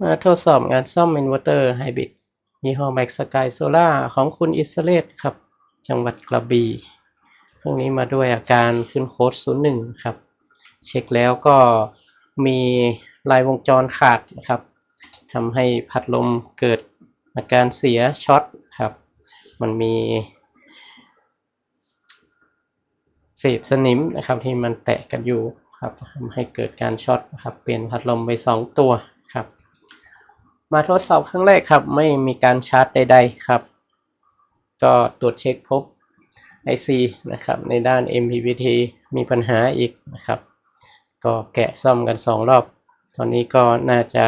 มาทดสอบงานซ่อมอินเวอร์เตอร์ไฮบริดยี่ห้อแม็กสกายโซล่าของคุณอิสเลตครับ จังหวัดกระบี่เครื่องนี้มาด้วยอาการขึ้นโค้ด01 ครับ เช็คแล้วก็มีลายวงจรขาดนะครับทำให้พัดลมเกิดอาการเสียช็อตครับ มันมีเศษสนิมนะครับที่มันแตะกันอยู่ครับทำให้เกิดการช็อตครับเปลี่ยนพัดลมไป 2 ตัว มาทดสอบครั้งแรกครับ ไม่มีการชาร์จใด ๆ ครับ ก็ตรวจเช็คพบ IC นะครับ ในด้าน MPPT มีปัญหาอีกนะครับ ก็แกะซ่อมกัน 2 รอบ ตอนนี้ก็น่าจะ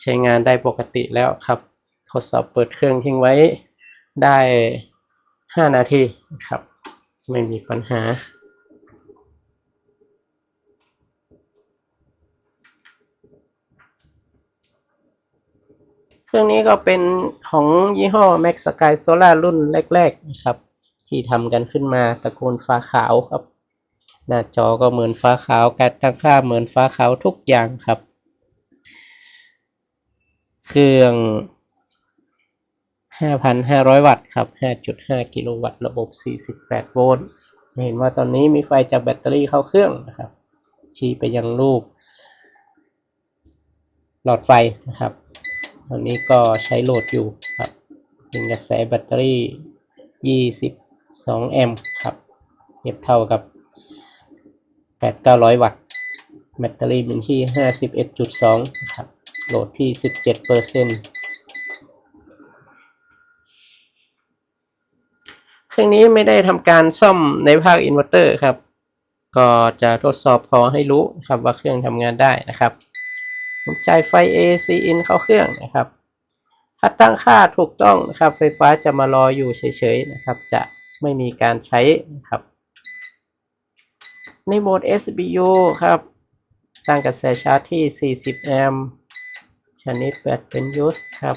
ใช้งานได้ปกติแล้วครับ ทดสอบเปิดเครื่องทิ้งไว้ได้ 5 นาทีครับ ไม่มีปัญหา เครื่องนี้ก็เป็นของยี่ห้อ Max Sky Solar รุ่นแรกๆนะครับ ที่ทำกันขึ้นมาตระกูลฟ้าขาวครับ หน้าจอก็เหมือนฟ้าขาวการตั้งค่าเหมือนฟ้าขาวทุกอย่างครับ เครื่อง 5,500 วัตต์ครับ 5.5 กิโลวัตต์ระบบ 48 โวลต์จะเห็นว่าตอนนี้มีไฟจากแบตเตอรี่เข้าเครื่องนะครับ ชี้ไปยังรูป หลอดไฟนะครับ ตอนนี้ก็ใช้โหลดอยู่ครับเป็นกระแสแบตเตอรี่ 22 แอมป์ครับ เทียบเท่ากับ 8-900 วัตต์ แบตเตอรี่เป็นที่ 51.2 ครับ โหลดที่ 17เปอร์เซ็นต์เครื่องนี้ไม่ได้ทำการซ่อมในภาคอินเวอร์เตอร์ครับ ก็จะทดสอบพอให้รู้ครับว่าเครื่องทำงานได้นะครับ ผมจ่ายไฟ AC in เข้าเครื่องนะครับถ้าตั้งค่าถูกต้องนะครับ ไฟฟ้าจะมารออยู่เฉยๆนะครับ จะไม่มีการใช้นะครับ ในโหมด SBU ครับ ตั้งกระแสชาร์จที่ 40 แอมป์ ชนิดแบตเป็นยูสครับ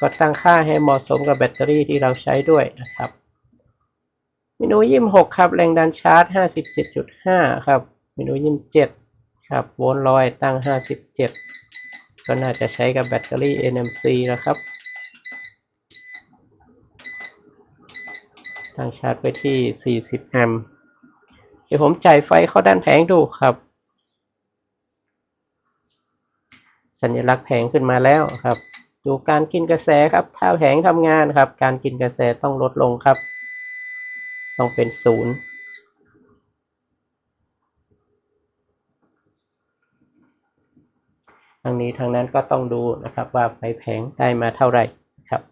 ก็ตั้งค่าให้เหมาะสมกับแบตเตอรี่ที่เราใช้ด้วยนะครับเมนูยี่หกครับ แรงดันชาร์จ 57.5 ครับ เมนูยี่เจ็ด ครับ โวลต์ลอยตั้ง 57 ก็น่าจะใช้กับแบตเตอรี่ NMC แล้วครับ ตั้งชาร์จไว้ที่ 40 แอมป์เดี๋ยวผมจ่ายไฟเข้าด้านแผงดูครับ สัญลักษณ์แผงขึ้นมาแล้วครับ ดูการกินกระแสครับ ถ้าแผงทำงานครับ การกินกระแสต้องลดลงครับ ต้องเป็นศูนย์ ทางนี้ทางนั้นก็ต้องดูนะครับว่าไฟแผงได้มาเท่าไหร่ครับ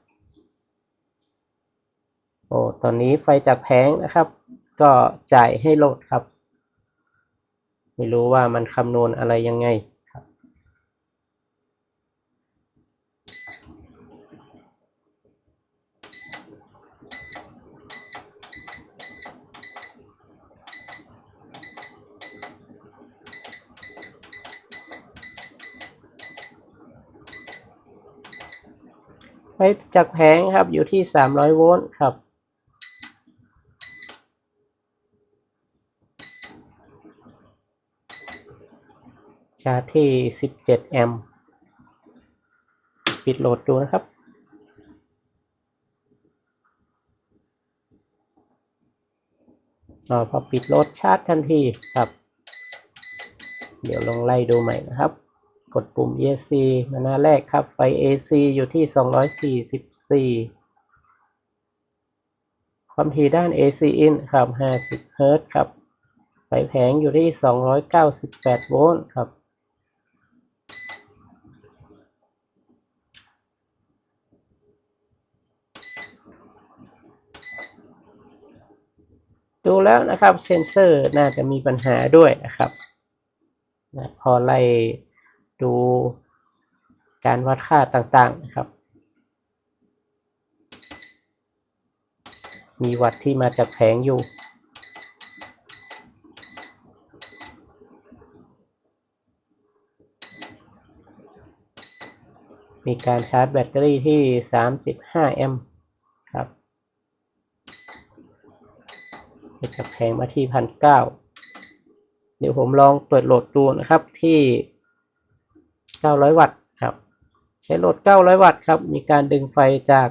โอ้ตอนนี้ไฟจากแผงนะครับ ก็จ่ายให้โหลดครับ ไม่รู้ว่ามันคำนวณอะไรยังไง ไฟจากแผงครับอยู่ที่ 300 โวลต์ครับ ชาร์จที่ 17 แอมป์ปิดโหลดดูนะครับออพอปิดโหลดชาร์จทันทีครับ เดี๋ยวลองไล่ดูใหม่นะครับ กดปุ่ม ESC มาหน้าแรกครับ ไฟ AC อยู่ที่ 244 ความถี่ด้าน AC in ครับ 50 เฮิรตครับ ไฟแผงอยู่ที่ 298 โวลต์ครับ ดูแล้วนะครับ เซนเซอร์น่าจะมีปัญหาด้วยนะครับ พอไล่ ดูการวัดค่าต่างๆนะครับ มีวัดที่มาจากแผงอยู่มีการชาร์จแบตเตอรี่ที่ 35 แอมป์ครับจากแผงมาที่พันเก้าเดี๋ยวผมลองเปิดโหลดดูนะครับที่ 900 วัตต์ครับช้โหลด 900 วัตต์ครับ มีการดึงไฟจาก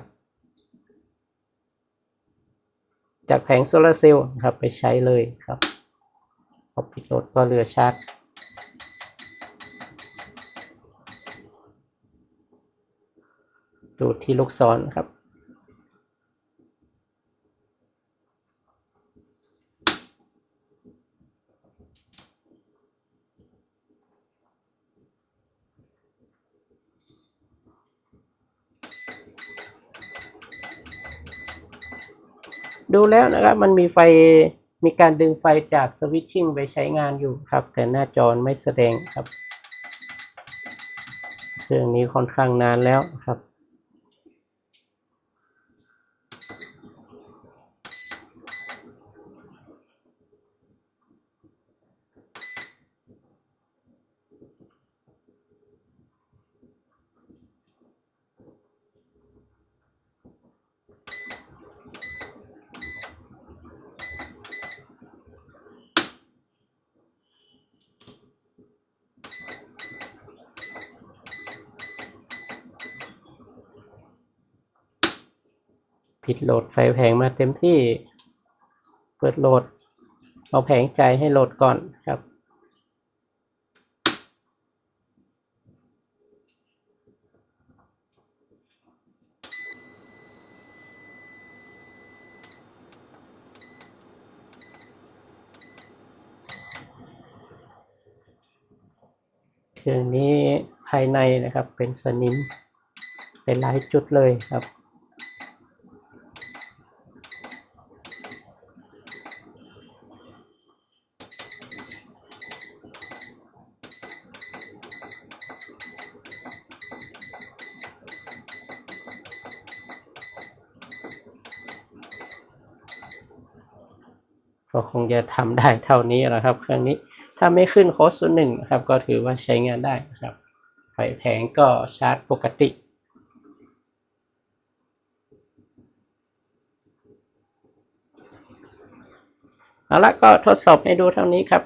จากแผงโซลาร์เซลล์นะครับไปใช้เลยครับพอปิดโหลดก็เหลือชาร์จดูที่ลูกศรครับ ดูแล้วนะครับมันมีไฟมีการดึงไฟจากสวิตชิ่งไปใช้งานอยู่ครับ แต่หน้าจอไม่แสดงครับ เครื่องนี้ค่อนข้างนานแล้วครับ ปิดโหลดไฟแผงมาเต็มที่ เปิดโหลด เอาแผงใจให้โหลดก่อนครับเครื่องนี้ภายในนะครับเป็นสนิมเป็นหลายจุดเลยครับ ก็คงจะทำได้เท่านี้แหละครับ เครื่องนี้ถ้าไม่ขึ้นโค้ดศูนย์หนึ่งนะครับ ก็ถือว่าใช้งานได้นะครับไฟแผงก็ชาร์จปกติเอาละก็ทดสอบให้ดูเท่านี้ครับ